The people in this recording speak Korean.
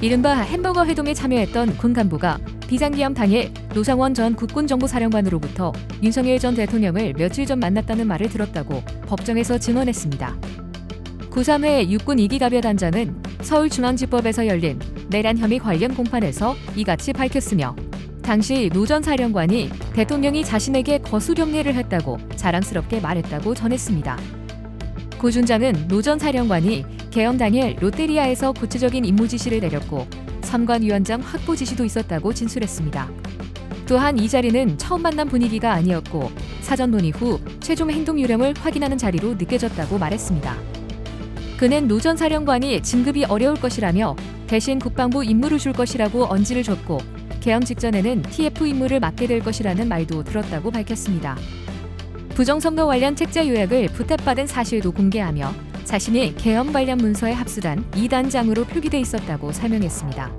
이른바 햄버거 회동에 참여했던 군 간부가 비상기염 당일 노상원 전 국군정보사령관으로부터 윤석열 전 대통령을 며칠 전 만났다는 말을 들었다고 법정에서 증언했습니다. 구3회 육군 2기 가벼단장은 서울중앙지법에서 열린 내란 혐의 관련 공판에서 이같이 밝혔으며 당시 노 전 사령관이 대통령이 자신에게 거수경례를 했다고 자랑스럽게 말했다고 전했습니다. 고 준장은 노 전 사령관이 개헌 당일 롯데리아에서 구체적인 임무 지시를 내렸고 선관위원장 확보 지시도 있었다고 진술했습니다. 또한 이 자리는 처음 만난 분위기가 아니었고 사전 논의 후 최종 행동 요령을 확인하는 자리로 느껴졌다고 말했습니다. 그는 노 전 사령관이 진급이 어려울 것이라며 대신 국방부 임무를 줄 것이라고 언지를 줬고 개헌 직전에는 TF 임무를 맡게 될 것이라는 말도 들었다고 밝혔습니다. 부정선거 관련 책자 요약을 부탁받은 사실도 공개하며 자신이 개헌 관련 문서에 합수단 2단장으로 표기돼 있었다고 설명했습니다.